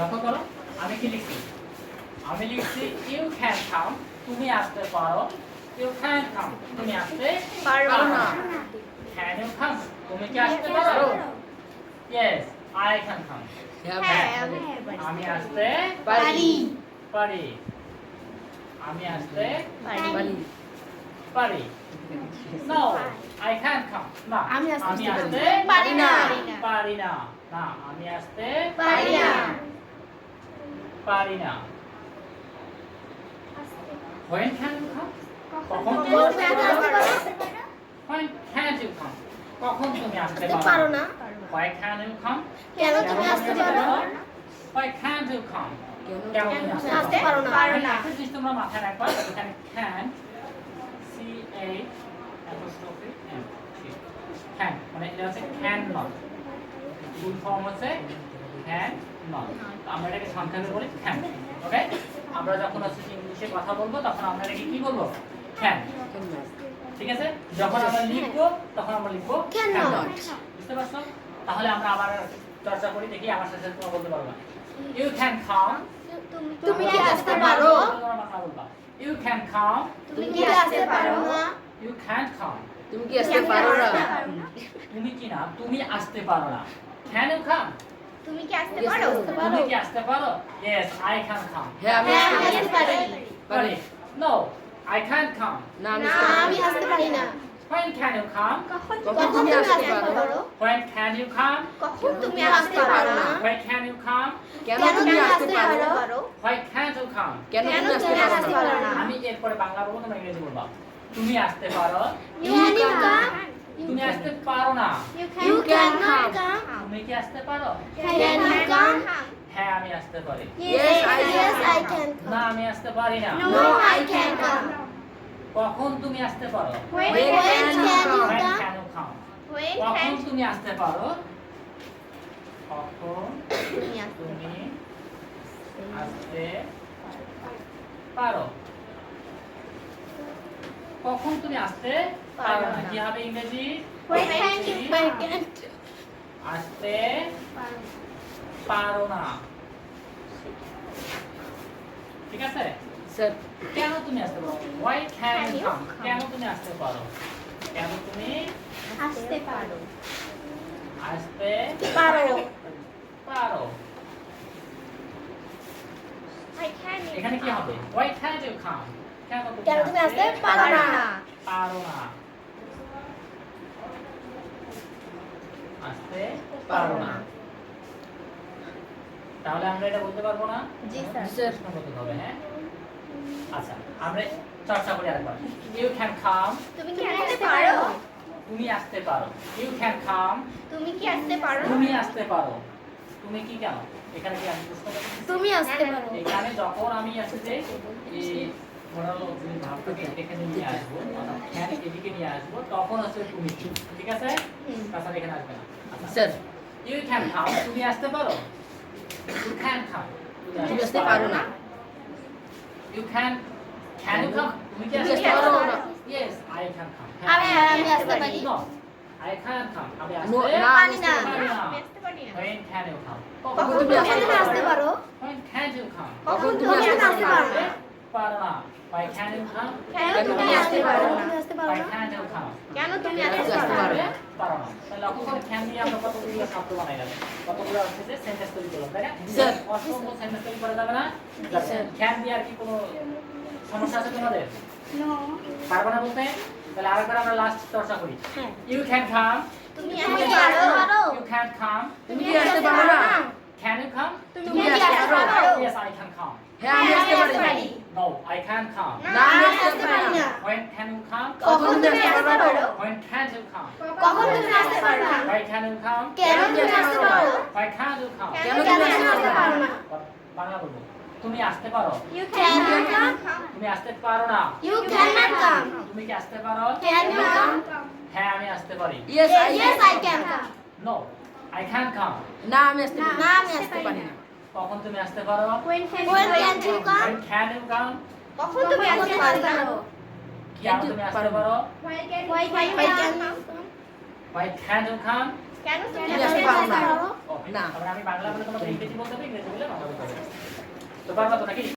লক্ষ্য করো আমি কি লিখছি? আমি লিখছি ইউ ক্যান কাম তুমি আসতে পারো। ইউ ক্যান কাম তুমি আসতে পারো। না। ক্যান ইউ কাম তুমি কি আসতে পারো? ইয়েস আই ক্যান কাম আমি আসতে পারি। পারি। আমি আসতে পারি। পারি। নো আই ক্যান কাম না আমি আসতে পারি। না। পারি না। না আমি আসতে পারি না। পারি না। When can you come? কখন তুমি কখন আসতে তুমি আসতে পারো? পারো? when can you come? কখন তুমি আসতে পারো? পারো না। Why can you come? কেন তুমি আসতে পারো? না why can't you come? কেন তুমি তুমি আসতে আসতে পারো? পারো না? পারো না। একটা জিনিস তোমরা মাথায় রাখবা এখানে can c a apostrophe n can মানে এটা হচ্ছে can not ফুল ফর্ম হচ্ছে can not আমরা এটাকে সংক্ষেপে বলি can ওকে আমরা যখন হচ্ছে ইংলিশে কথা বলব তখন আমরা এটাকে কি বলব? can ঠিক আছে? যখন আমরা লিখব তখন আমরা লিখব Cannot. বুঝতে পারছ? তাহলে আমরা আবার চর্চা করি দেখি আমার সাথে সাথে তোমরা বলতে পারবা ইউ ক্যান কাম তুমি কি আসতে পারো? ইউ ক্যান কাম তুমি কি আসতে পারো? না ইউ ক্যান কাম তুমি কি আসতে পারো না? তুমি কি না? তুমি আসতে পারো না। ক্যান ইউ কাম তুমি কি আসতে পারো? তুমি কি আসতে পারো? ইয়েস আই ক্যান কাম হ্যাঁ আমি হ্যাঁ আসতে পারি। পারি। নো আই ক্যান কাম না আমি আসতে পারি। না। When can you come? কখন তুমি আসতে পারো? when can you come? কখন তুমি আসতে পারো? না when can you come? কেন তুমি আসতে পারো? why can't you come? কেন তুমি আসতে পারো? না পারো না? আমি এরপরে বাংলা বলব তোমরা ইংরেজি বলবা। তুমি আসতে পারো। Can you come? তুমি আসতে পারো না You cannot come. তুমি কি আসতে পারো Can you come? হ্যাঁ আমি আসতে পারি Yes, I can yes, I come. can না. আমি আসতে পারি না No, I can come. কখন তুমি আসতে পারো When can you come? কখন তুমি আসতে পারো কখন তুমি আসতে তুমি আসতে পারো কখন তুমি আসতে পারো না? কি হবে ইংরেজি? When can you When can আসতে পারো না। ঠিক আছে? স্যার কেন তুমি আসতে পারো? Come? come? কেন তুমি আসতে পারো? কেন তুমি আসতে পারো। আসতে পারো। পারো। এখানে কি হবে? Why can't you come? কেন তুমি আসতে পারো না? পারো না। আসতে পারো না। তাহলে আমরা এটা বলতে পারব না? জি, স্যার। স্যার। প্রশ্ন করতে হবে হ্যাঁ? আচ্ছা আমরা চর্চা করি আরেকবার। ইউ ক্যান কাম তুমি কি আসতে পারো? তুমি আসতে পারো। ইউ ক্যান কাম তুমি কি আসতে পারো? তুমি আসতে পারো। তুমি কি কেন? এখানে কি আমি প্রশ্ন তুমি আসতে পারো। এখানে যখন আমি আসতে ধরো যদি ভাবটাকে এখানে নিয়ে আসব ফ্যান এদিকে নিয়ে আসব তখন আসবে তুমি ঠিক আছে? তাছাড়া এখানে আসবে না। স্যার। ইউ ক্যান কাম তুমি আসতে পারো? ইউ ক্যান কাম তুমি আসতে পারো। না? You can can you come তুমি কি আসতে পারো? না। ইয়েস আই ক্যান কাম আমি আমি আসতে পারি? নো আই ক্যান কাম আমি আসতে পারি না। পারি না। আসতে পারি না। When can you come কখন তুমি আসতে পারো? when can you come কখন তুমি তুমি আসতে পারো? পারো না why can কেন তুমি আসতে পারো না? তুমি আসতে পারো why না? can't you come কেন তুমি আসতে আসতে পারো পারো না? না? পারো না। তাহলে লক্ষ্য করে দিয়ে আমরা কতগুলো শব্দ বানাই কতগুলো হচ্ছে সেন্টেন্স তৈরি করলাম তাই না? স্যার। অসংখ্য সেন্টেন্স তৈরি করা যাবে না? স্যার। দিয়ে আর কি কোনো সমস্যা আছে তোমাদের? পারব না বলতে? তাহলে আরেকবার আমরা লাস্ট চর্চা করি। হ্যাঁ। You can তুমি আসতে পারো? you can come. তুমি আসতে পারো না? can you come? তুমি আসতে পারো? yes I can come. হ্যাঁ আমি আসতে পারি। No I can't come না আমি আসতে পারি না when can you come কখন তুমি আসতে পারো when can't you come কখন তুমি আসতে পারো না why can you come কেন তুমি আসতে পারো why can't you come কেন তুমি আসতে পারো না বাংলা বলব তুমি আসতে পারো You cannot come. তুমি আসতে পারো না You cannot come. তুমি কি আসতে পারো Can you come? হ্যাঁ আমি আসতে পারি yes I Yes, I can come. no I can't come না আমি আসতে পারি না আমি আসতে পারি না কখন তুমি আসতে পারো? কখন তুমি আসতে পারো? কি আর তুমি আসতে পারো? Why can't you come? কেন তুমি আসতে পারো? না। আমরা আমি বাংলা বলে তোমাকে ইংরেজি বলতে হবে ইংরেজি বলে বাংলা বলতে হবে। তো পারবা তো নাকি?